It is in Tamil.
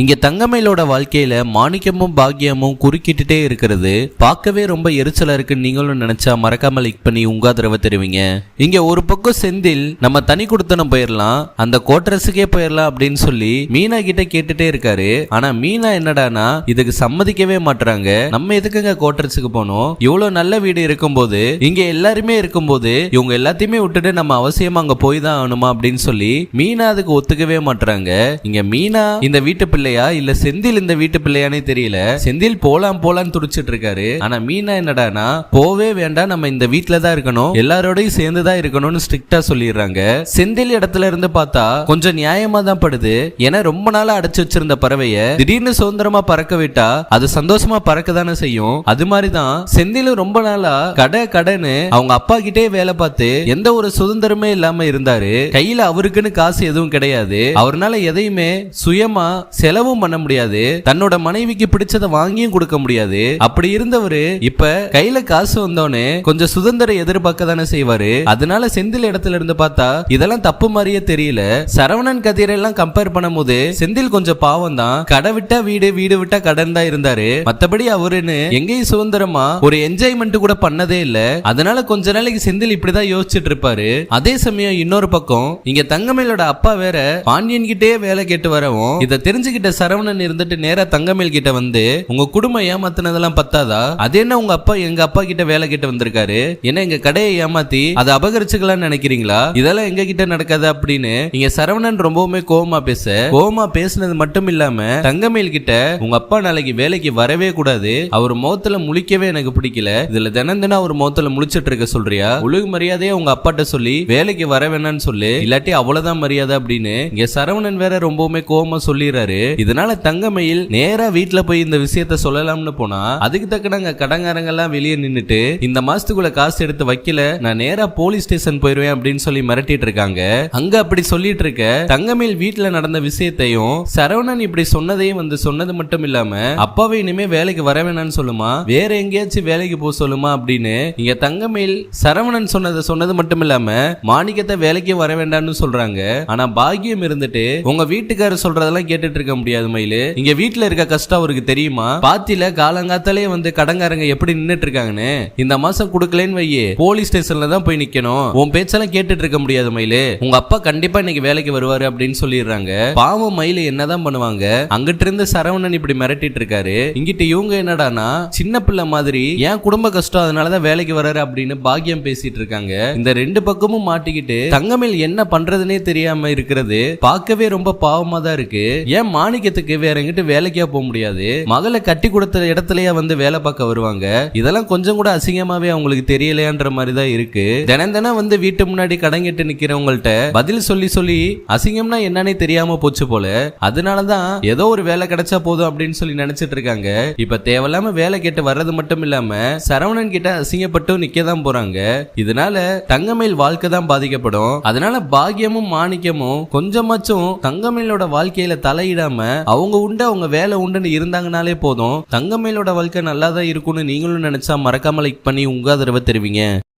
இங்க தங்கமயிலோட வாழ்க்கையில மாணிக்கமும் பாக்கியமும் குறுக்கிட்டுட்டே இருக்கிறது. பார்க்கவே ரொம்ப எரிச்சலா இருக்குன்னு நீங்களும் நினைச்சா மறக்காம லைக் பண்ணி உங்க ஆதரவை தெரிவிங்க. இங்க ஒரு பக்கம் செந்தில் நம்ம தனி கொடுத்தனம் போயிடலாம் அந்த கோட்ரஸுக்கே போயிடலாம் அப்படின்னு சொல்லி மீனா கிட்ட கேட்டுட்டே இருக்காரு. ஆனா மீனா என்னடானா இதுக்கு சம்மதிக்கவே மாட்றாங்க. நம்ம எதுக்குங்க கோட்ரஸுக்கு போனோம்? இவ்வளவு நல்ல வீடு இருக்கும்போது இங்க எல்லாருமே இருக்கும்போது இவங்க எல்லாத்தையுமே விட்டுட்டு நம்ம அவசியமா அங்க போய் தான் ஆகணுமா அப்படின்னு சொல்லி மீனா அதுக்கு ஒத்துக்கவே மாட்டுறாங்க இங்க மீனா இந்த வீட்டு பிள்ளையா இல்ல செந்தில் இந்த வீட்டு பிள்ளையானே தெரியல. செந்தில் போலாம் போலான்னு துடிச்சிட்டு இருக்காரு ஆனா மீனா என்னடானா போவே வேண்டாம் நம்ம இந்த வீட்டுல தான் இருக்கணும். எல்லாரோடையும் சேர்ந்து தான் இருக்கணும்னு ஸ்ட்ரிக்டா சொல்லிடுறாங்க. செந்தில் இடத்துல இருந்து பார்த்தா கொஞ்சம் நியாயமா தான் படுது. ஏன்னா ரொம்ப நாளா அடைச்சு வச்சிருந்த பறவைய திடீர்னு சுதந்திரமா பறக்க விட்டா அது சந்தோஷமா பறக்க தானே செய்யும். அது மாதிரிதான் செந்திலும் ரொம்ப நாளா கடை கடைன்னு அவங்க அப்பா கிட்டே வேலை பார்த்து எந்த ஒரு சுதந்திரமே இல்லாம இருந்தாரு. கையில அவருக்குன்னு காசு எதுவும் கிடையாது. அவர்னால எதையுமே சுயமா செலவும் பண்ண முடியாது. தன்னோட மனைவிக்கு பிடிச்சதை வாங்கியும் கொடுக்க முடியாது. அப்படி இருந்தவரு இப்ப கையில காசு வந்தோடனே கொஞ்சம் சுதந்திரம் எதிர்பார்க்க தானே செய்வாரு. அதனால செந்தில் இடத்துல இருந்து பார்த்தா இதெல்லாம் தப்பு மாதிரியே தெரியல. சரவணன் கதிரெல்லாம் கம்பேர் பண்ணும்போது செந்தில் கொஞ்சம் பாவம் தான் கடை விட்டா வீடு வீடு விட்டா கடன் தான் இருந்தாரு. மத்தபடி அவருன்னு எங்கேயும் சுதந்திரமா ஒரு என்ஜாய்மெண்ட் கூட பண்ணதே இல்ல. அதனால கொஞ்ச நாளைக்கு செந்தில் இப்படிதான் யோசிச்சுட்டு இருப்பாரு. அதே சமயம் இன்னொரு பக்கம் இங்க தங்கமேலோட அப்பா வேற பாண்டியன் கிட்டே வேலை கேட்டு வரவும் இதை தெரிஞ்சுக்கிட்ட சரவணன் இருந்துட்டு நேரா தங்கமேல் கிட்ட வந்து உங்க குடும்பம் ஏமாத்தினதெல்லாம் பத்தாதா? அது என்ன உங்க அப்பா எங்க அப்பா கிட்ட வேலை கிட்ட வந்திருக்காரு? என்ன எங்க கடையை ஏமாத்தி அதை அபகரிச்சுக்கலாம்னு நினைக்கிறீங்களா? இதெல்லாம் எங்க கிட்ட நடக்காது அப்படின்னு இங்க சரவணன் ரொம்பவுமே கோவமா பேச கோவமா பேசுனது மட்டும் இல்லாம தங்கமேல் கிட்ட உங்க அப்பா நாளைக்கு வேலைக்கு வரவே கூடாது. அவர் முகத்துல முழிக்கவே எனக்கு பிடிக்கல. இதுல தினம் தினம் அவர் முகத்துல முழிச்சிட்டு இருக்க சொல்றியா? ஒழுங்கு மரியாதையா உங்க அப்பாட்ட சொல்லி வேலைக்கு வர வேணாம்னு சொல்லு. இல்லாட்டி அவ்வளவுதான் மரியாதை அப்படின்னு இங்க சரவணன் வேற ரொம்பவுமே கோவமா சொல்லிடுறாரு. இதனால தங்கமயில் நேரா வீட்டுல போய் இந்த விஷயத்த சொல்லலாம்னு போனா அதுக்கு தக்கன கடங்காரங்க எல்லாம் வெளியே நின்னுட்டு இந்த மாசத்துக்குள்ள காசு எடுத்து வைக்கல நான் நேரா போலீஸ் ஸ்டேஷன் போயிருவேன் அப்படின்னு சொல்லி மிரட்டிட்டு இருக்காங்க. அங்க அப்படி சொல்லிட்டு இருக்க தங்கமயில் வீட்டுல நடந்த விஷயத்தையும் சரவணன் இப்படி சொன்னதையும் வந்து சொன்னது மட்டும் இல்லாம அப்பாவை இனிமே வேலைக்கு வர வேணாம்னு சொல்லுமா? வேற எங்கேயாச்சும் வேலைக்கு போக சொல்லுமா அப்படின்னு இங்க தங்கமயில் சரவணன் சொன்னதை சொன்னது மட்டும் இல்லாம மாணிக்கத்தை வேலைக்கு வர வேண்டாம்னு சொல்றாங்க. ஆனா பாக்கியம் இருந்துட்டு உங்க வீட்டுக்காரர் சொல்றதெல்லாம் கேட்டுட்டு இருக்க முடியாது மயிலு. இங்க வீட்டுல இருக்க கஷ்டம் அவருக்கு தெரியுமா? பாத்தில காலங்காத்தாலே வந்து கடங்காரங்க எப்படி நின்னுட்டு இருக்காங்கன்னு இந்த மாசம் கொடுக்கலன்னு வையே. போலீஸ் ஸ்டேஷன்ல தான் போய் நிக்கணும். உன் பேச்செல்லாம் கேட்டுட்டு இருக்க முடியாது மயிலு. உங்க அப்பா கண்டிப்பா இன்னைக்கு வேலைக்கு வருவாரு அப்படின்னு சொல்லிடுறாங்க. பாவம் மயிலு என்னதான் பண்ணுவாங்க? அங்கிட்டு இருந்து சரவணன் இப்படி மிரட்டிட்டு இருக்காரு இங்கிட்ட இவங்க என்னடானா சின்ன பிள்ளை மாதிரி ஏன் குடும்ப கஷ்டம்? அதனாலதான் வேலைக்கு வராரு அப்படின்னு பாக்கியம் பேசிட்டு இருக்காங்க இந்த ரெண்டு பக்கமும் மாட்டிக்கிட்டு தங்கமேல் என்ன பண்றதுனே தெரியாம இருக்கிறது பார்க்கவே ரொம்ப பாவமா தான் இருக்கு. ஏன் மாணிக்கத்துக்கு வேற எங்கிட்ட வேலைக்கா போக முடியாது. மகளை கட்டி கொடுத்த இடத்துலயே வந்து வேலை பார்க்க வருவாங்க. இதெல்லாம் கொஞ்சம் கூட அசிங்கமாவே அவங்களுக்கு தெரியலையான்ற மாதிரி தான் இருக்கு. தினம் தினம் வந்து வீட்டு முன்னாடி கடங்கிட்டு நிக்கிறவங்கள்ட்ட பதில் சொல்லி சொல்லி அசிங்கம்னா என்னன்னே தெரியாம போச்சு போல. அதனாலதான் ஏதோ ஒரு வேலை கிடைச்சா போதும் அப்படின்னு சொல்லி நினைச்சிட்டு இருக்காங்க. இப்ப தேவையில்லாம வேலை கேட்டு வர்றது மட்டும் இல்லாம சரவணன் கிட்ட அசிங்கப்பட்டும் நிக்க தான் போறாங்க. இதனால தங்கமேல் வாழ்க்கை தான் பாதிக்கப்படும். அதனால பாக்கியமும் மாணிக்கமும் கொஞ்சமாச்சும் தங்கமேலோட வாழ்க்கையில தலையிடாம அவங்க உண்டு அவங்க வேலை உண்டுன்னு இருந்தாங்கனாலே போதும். தங்கமேலோட வாழ்க்கை நல்லா தான் இருக்கும்னு நீங்களும் நினைச்சா மறக்காம லைக் பண்ணி உங்க ஆதரவை தெரிவிங்க.